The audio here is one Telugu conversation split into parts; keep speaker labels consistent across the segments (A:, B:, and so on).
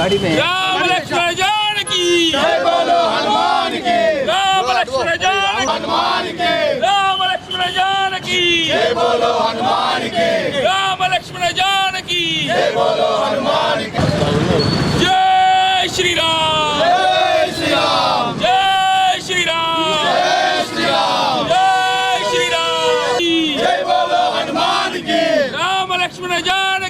A: गाड़ी में।
B: राम लक्ष्मण जान की। जय बोलो हनुमान की। राम लक्ष्मण जान हनुमान के। राम लक्ष्मण
C: जान की।
B: जय बोलो हनुमान के। राम लक्ष्मण जान की। जय बोलो हनुमान जय श्री राम श्री राम जय श्री राम श्री राम जय श्री राम
C: बोलो हनुमान
B: राम लक्ष्मण जान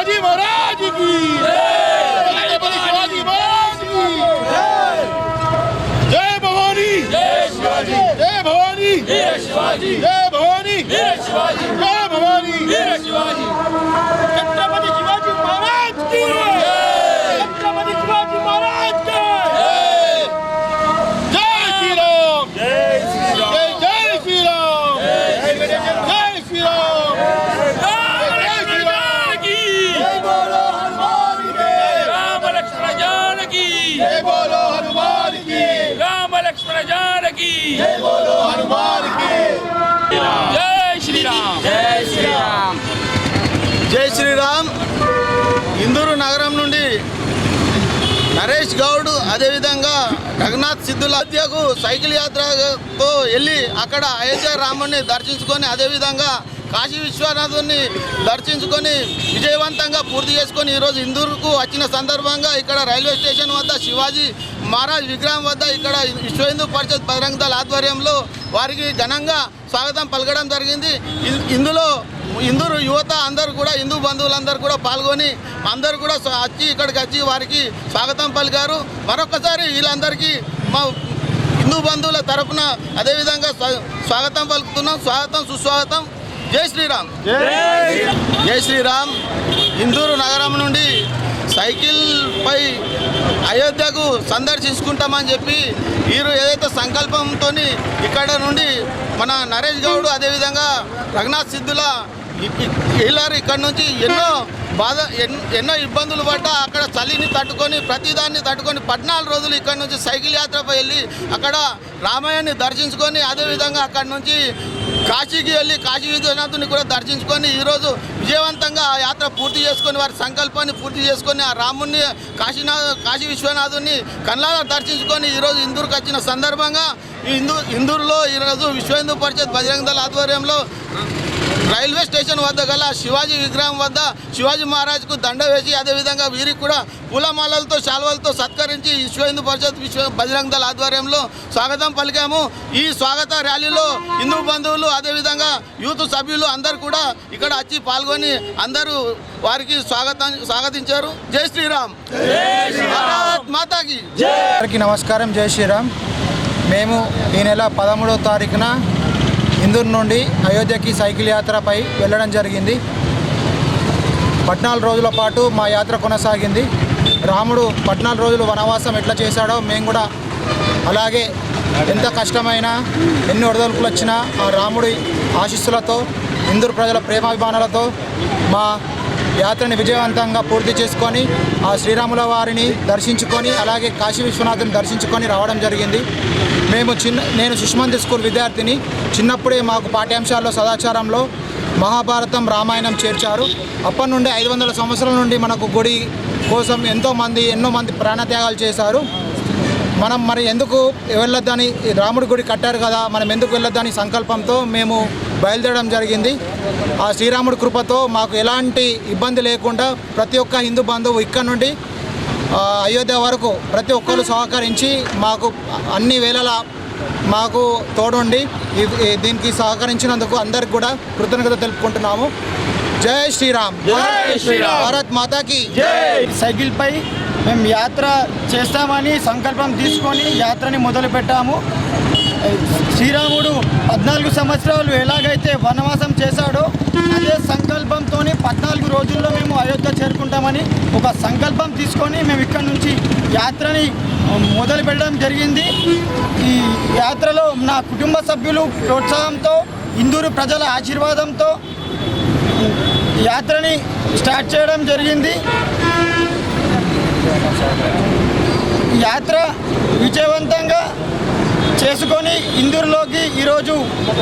B: ఛత్రపతి శివాజీ
C: జై శ్రీరామ్. ఇందూరు నగరం నుండి నరేష్ గౌడ్ అదేవిధంగా రఘునాథ్ సిద్ధుల హత్యకు సైకిల్ యాత్రతో వెళ్ళి అక్కడ అయోధ్య రాముడిని దర్శించుకొని అదేవిధంగా కాశీ విశ్వనాథుని దర్శించుకొని విజయవంతంగా పూర్తి చేసుకొని ఈరోజు ఇందూరుకు వచ్చిన సందర్భంగా ఇక్కడ రైల్వే స్టేషన్ వద్ద శివాజీ మహారాజ్ విగ్రహం వద్ద ఇక్కడ విశ్వ హిందూ పరిషత్ బహిరంగ దళ ఆధ్వర్యంలో వారికి ఘనంగా స్వాగతం పలకడం జరిగింది. ఇందులో హిందూ యువత అందరూ కూడా హిందూ బంధువులందరూ కూడా పాల్గొని అందరూ కూడా వచ్చి ఇక్కడికి వచ్చి వారికి స్వాగతం పలికారు. మరొకసారి వీళ్ళందరికీ మా హిందూ బంధువుల తరపున అదేవిధంగా స్వా- స్వాగతం పలుకుతున్నాం. స్వాగతం సుస్వాగతం. జై శ్రీరామ్. జై శ్రీరామ్. ఇందూరు నగరం నుండి సైకిల్ పై అయోధ్యకు సందర్శించుకుంటామని చెప్పి వీరు ఏదైతే సంకల్పంతో ఇక్కడ నుండి మన నరేష్ గౌడ్ అదేవిధంగా రఘునాథ్ సిద్ధుల ఇ- వీళ్ళారు ఇక్కడ నుంచి ఎన్నో బాధ ఎన్- ఎన్నో ఇబ్బందులు పడ్డా అక్కడ చలిని తట్టుకొని ప్రతిదాన్ని తట్టుకొని పద్నాలుగు రోజులు ఇక్కడ నుంచి సైకిల్ యాత్రపై వెళ్ళి అక్కడ రామాయణ్ని దర్శించుకొని అదేవిధంగా అక్కడ నుంచి కాశీకి వెళ్ళి కాశీ విశ్వనాథుని కూడా దర్శించుకొని ఈరోజు విజయవంతంగా ఆ యాత్ర పూర్తి చేసుకొని వారి సంకల్పాన్ని పూర్తి చేసుకొని ఆ రాముణ్ణి కాశీనాథ్ కాశీ విశ్వనాథుని కళ్ళారా దర్శించుకొని ఈరోజు ఇందూరుకు వచ్చిన సందర్భంగా ఈ ఇందూ ఇందూరులో ఈరోజు విశ్వ హిందూ పరిషత్ బజరంగ దళ ఆధ్వర్యంలో రైల్వే స్టేషన్ వద్ద గల శివాజీ విగ్రహం వద్ద శివాజీ మహారాజ్కు దండ వేసి అదేవిధంగా వీరికి కూడా పూలమాలలతో శాల్వలతో సత్కరించి విశ్వ హిందూ పరిషత్ విశ్వ బజరంగ దళ ఆధ్వర్యంలో స్వాగతం పలికాము. ఈ స్వాగత ర్యాలీలో హిందూ బంధువులు అదేవిధంగా యూత్ సభ్యులు అందరూ కూడా ఇక్కడ వచ్చి పాల్గొని అందరూ వారికి స్వాగతం స్వాగతించారు. జై శ్రీరామ్. మాతాకి.
D: అందరికీ నమస్కారం. జై శ్రీరామ్. మేము ఈ నెల పదమూడవ తారీఖున ఇందూరు నుండి అయోధ్యకి సైకిల్ యాత్రపై వెళ్ళడం జరిగింది. పద్నాలుగు రోజుల పాటు మా యాత్ర కొనసాగింది. రాముడు పద్నాలుగు రోజులు వనవాసం ఎట్లా చేశాడో మేము కూడా అలాగే ఎంత కష్టమైనా ఎన్ని ఒడదొలుకులు వచ్చినా ఆ రాముడి ఆశీస్సులతో ఇందూరు ప్రజల ప్రేమాభిమానాలతో మా యాత్రని విజయవంతంగా పూర్తి చేసుకొని ఆ శ్రీరాముల వారిని దర్శించుకొని అలాగే కాశీ విశ్వనాథుని దర్శించుకొని రావడం జరిగింది. మేము చిన్న నేను సుష్మంత్ స్కూల్ విద్యార్థిని. చిన్నప్పుడే మాకు పాఠ్యాంశాల్లో సదాచారంలో మహాభారతం రామాయణం చేర్చారు. అప్పటి నుండి ఐదు వందల సంవత్సరాల నుండి మనకు గుడి కోసం ఎంతోమంది ఎన్నో మంది ప్రాణత్యాగాలు చేశారు. మనం మరి ఎందుకు వెళ్ళొద్దని రాముడి గుడి కట్టారు కదా మనం ఎందుకు వెళ్ళొద్దని సంకల్పంతో మేము బయలుదేరడం జరిగింది. ఆ శ్రీరాముడి కృపతో మాకు ఎలాంటి ఇబ్బంది లేకుండా ప్రతి ఒక్క హిందూ బంధువు ఇక్కడ నుండి అయోధ్య వరకు ప్రతి ఒక్కరు సహకరించి మాకు అన్ని వేళలా మాకు తోడుండి దీనికి సహకరించినందుకు అందరికి కూడా కృతజ్ఞత తెలుపుకుంటున్నాము. జై శ్రీరామ్.
B: జై శ్రీరామ్.
D: భారత్ మాతాకి
A: సైకిల్పై మేము యాత్ర చేస్తామని సంకల్పం తీసుకొని యాత్రని మొదలుపెట్టాము. శ్రీరాముడు పద్నాలుగు సంవత్సరాలు ఎలాగైతే వనవాసం చేశాడో అదే సంకల్పంతో పద్నాలుగు రోజుల్లో మేము అయోధ్య చేరుకుంటామని ఒక సంకల్పం తీసుకొని మేము ఇక్కడ నుంచి యాత్రని మొదలు పెట్టడం జరిగింది. ఈ యాత్రలో నా కుటుంబ సభ్యులు ప్రోత్సాహంతో ఇందూరు ప్రజల ఆశీర్వాదంతో యాత్రని స్టార్ట్ చేయడం జరిగింది. యాత్ర విజయవంతంగా చేసుకొని ఇందూరులోకి ఈరోజు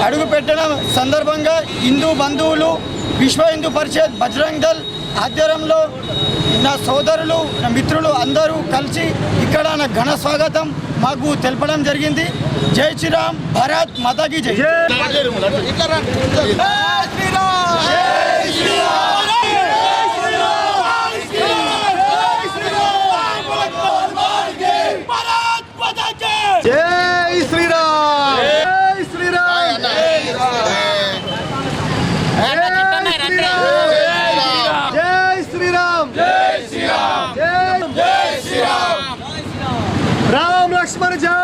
A: అడుగు పెట్టడం సందర్భంగా హిందూ బంధువులు విశ్వ హిందూ పరిషత్ బజరంగ్ దళ్ ఆధ్వర్యంలో నా సోదరులు నా మిత్రులు అందరూ కలిసి ఇక్కడ నా ఘన స్వాగతం మాకు తెలపడం జరిగింది. జై శ్రీరామ్ భారత్ మాతాకి జై.
C: జై శ్రీరామ్ జై శ్రీరామ్ జై శ్రీరామ్ జై శ్రీరామ్ జై శ్రీరామ్ రామ్ లక్ష్మణ